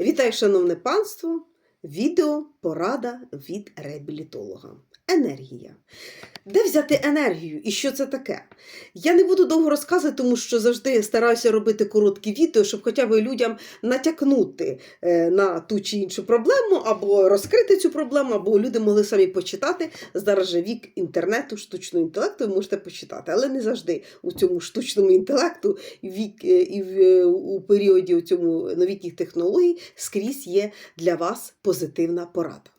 Вітаю, шановне панство! Відео порада від реабілітолога. Енергія. Де взяти енергію і що це таке? Я не буду довго розказувати, тому що завжди стараюся робити короткі відео, щоб хоча б людям натякнути е, на ту чи іншу проблему, або розкрити цю проблему, або люди могли самі почитати. Зараз же вік інтернету, штучного інтелекту, ви можете почитати, але не завжди у цьому штучному інтелекту вік е, і в, е, у періоді у цьому новітніх технологій скрізь є для вас позитивна порада.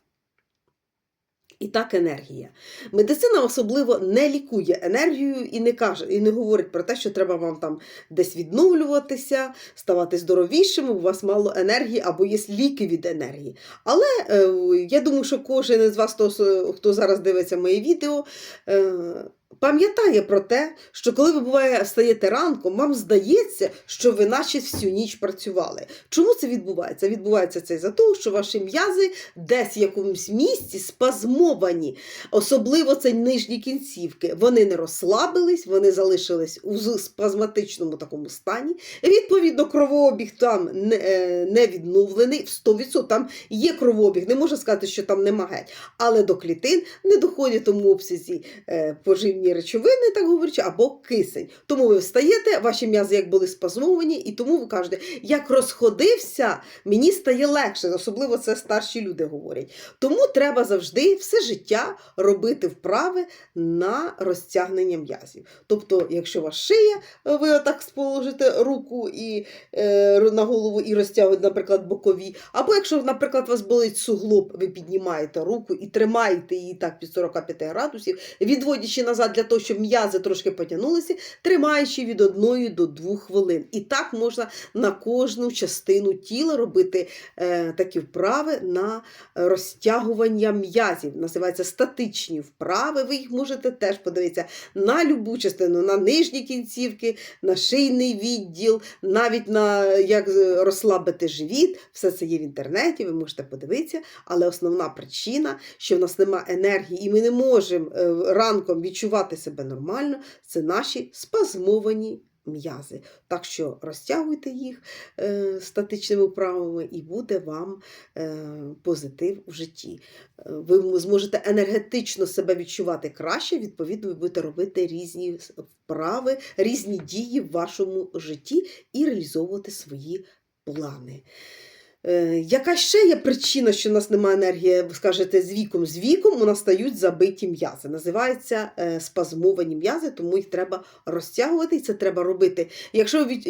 І так, енергія. Медицина особливо не лікує енергію і не каже, і не говорить про те, що треба вам там десь відновлюватися, ставати здоровішим, у вас мало енергії або є ліки від енергії. Але е, я думаю, що кожен із вас, хто, хто зараз дивиться моє відео, е, пам'ятає про те, що коли ви буває встаєте ранком, вам здається, що ви наче всю ніч працювали. Чому це відбувається? Відбувається це за того, що ваші м'язи десь в якомусь місці спазмовані, особливо це нижні кінцівки. Вони не розслабились, вони залишились у спазматичному такому стані. Відповідно, кровообіг там не, е, відновлений в 100%. Там є кровообіг, не можна сказати, що там нема геть. Але до клітин не доходять тому обсязі е, поживні речовини, так говорячи, або кисень. Тому ви встаєте, ваші м'язи як були спазмовані, і тому ви кажете, як розходився, мені стає легше. Особливо це старші люди говорять. Тому треба завжди все життя робити вправи на розтягнення м'язів. Тобто, якщо вас шия, ви отак сположите руку і е, на голову і розтягуєте, наприклад, бокові. Або якщо, наприклад, у вас болить суглоб, ви піднімаєте руку і тримаєте її так під 45 градусів, відводячи назад для того, щоб м'язи трошки потягнулися, тримаючи від 1 до 2 хвилин. І так можна на кожну частину тіла робити е, такі вправи на розтягування м'язів. Називаються статичні вправи. Ви їх можете теж подивитися на любу частину, на нижні кінцівки, на шийний відділ, навіть на як розслабити живіт. Все це є в інтернеті, ви можете подивитися. Але основна причина, що в нас немає енергії, і ми не можемо е, ранком відчувати себе нормально, це наші спазмовані. М'язи. Так що розтягуйте їх е, статичними вправами, і буде вам е, позитив в житті. Е, Ви зможете енергетично себе відчувати краще, відповідно, ви будете робити різні вправи, різні дії в вашому житті і реалізовувати свої плани. Е, яка ще є причина, що в нас немає енергії, ви скажете, з віком? З віком у нас стають забиті м'язи. Називаються е, спазмовані м'язи, тому їх треба розтягувати, і це треба робити. Якщо ви,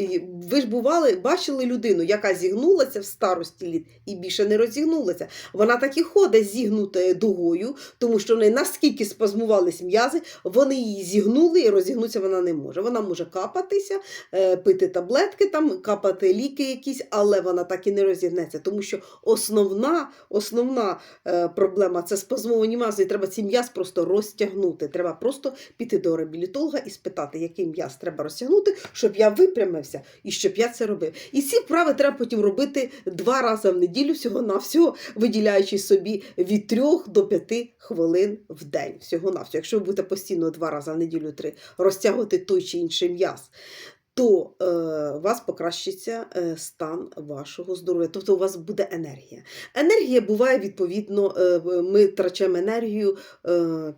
ви ж бували, бачили людину, яка зігнулася в старості літ і більше не розігнулася. Вона так і ходить зігнутою дугою, тому що в неї наскільки спазмувались м'язи, вони її зігнули і розігнутися вона не може. Вона може капатися, е, пити таблетки, там, капати ліки якісь, але вона так і не розігнеться, тому що основна, основна е, проблема це спазмовані м'язи, і треба ці м'яз просто розтягнути. Треба просто піти до реабілітолога і спитати, який м'яз треба розтягнути, щоб я випрямився і щоб я це робив. І ці вправи треба потім робити два рази в неділю, всього на всього, виділяючи собі від 3 до 5 хвилин в день. Всього на всього. Якщо ви будете постійно два рази в неділю три розтягувати той чи інший м'яз, то е, у вас покращиться е, стан вашого здоров'я, тобто у вас буде енергія. Енергія буває відповідно, е, ми втрачаємо енергію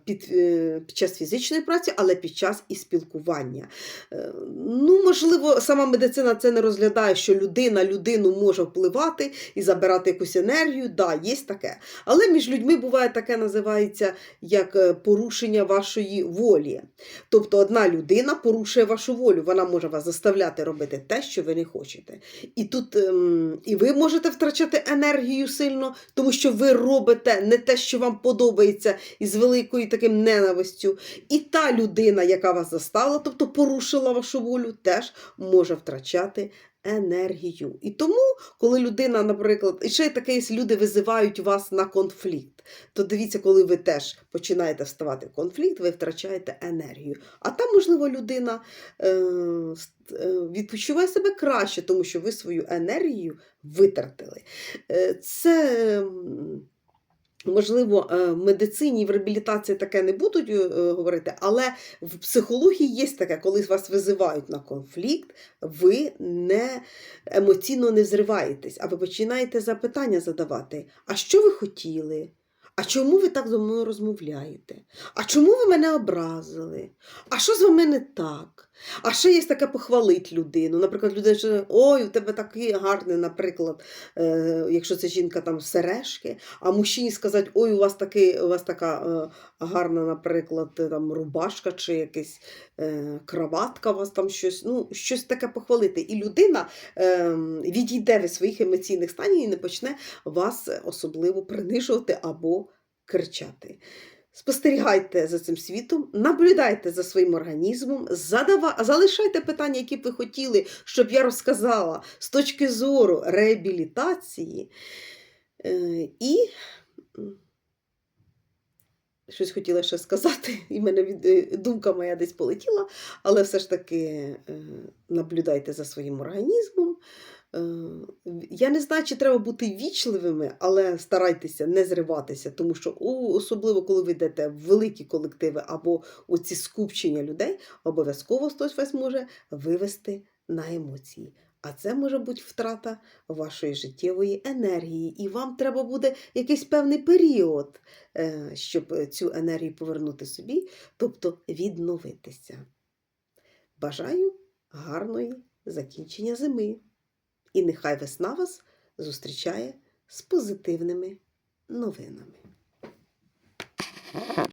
під, під час фізичної праці, але під час і спілкування. Ну, можливо, сама медицина це не розглядає, що людина людину може впливати і забирати якусь енергію. Да, є таке. Але між людьми буває таке, називається як порушення вашої волі. Тобто одна людина порушує вашу волю, вона може вас заставляти робити те, що ви не хочете. І тут ем, і ви можете втрачати енергію сильно, тому що ви робите не те, що вам подобається, із великою таким ненавистю. І та людина, яка вас застала, тобто порушила вашу волю, теж може втрачати енергію. І тому, коли людина, наприклад, і ще таке, є, люди визивають вас на конфлікт, то дивіться, коли ви теж починаєте вставати в конфлікт, ви втрачаєте енергію. А там, можливо, людина е, е, відпочиває себе краще, тому що ви свою енергію витратили. Е, це. Можливо, е, в медицині, в реабілітації таке не будуть е, говорити, але в психології є таке, коли вас визивають на конфлікт, ви не емоційно не взриваєтесь, а ви починаєте запитання задавати: а що ви хотіли? А чому ви так зі мною розмовляєте? А чому ви мене образили? А що з вами не так? А ще є таке похвалить людину. Наприклад, людина що ой, у тебе такий гарний, наприклад, е, якщо це жінка там сережки, а мужчині сказати, ой, у вас такий, у вас така е, гарна, наприклад, там рубашка чи якась е, краватка, у вас там щось, ну, щось таке похвалити. І людина е, відійде від своїх емоційних станів і не почне вас особливо принижувати або кричати. Спостерігайте за цим світом, наблюдайте за своїм організмом, задава... залишайте питання, які б ви хотіли, щоб я розказала з точки зору реабілітації. Е, і щось хотіла ще сказати, і мене від... е, думка моя десь полетіла, але все ж таки е, наблюдайте за своїм організмом. Я не знаю, чи треба бути вічливими, але старайтеся не зриватися, тому що особливо коли ви йдете в великі колективи або ці скупчення людей, обов'язково хтось вас може вивести на емоції. А це може бути втрата вашої життєвої енергії, і вам треба буде якийсь певний період, е, щоб цю енергію повернути собі, тобто відновитися. Бажаю гарної закінчення зими. І нехай весна вас зустрічає з позитивними новинами.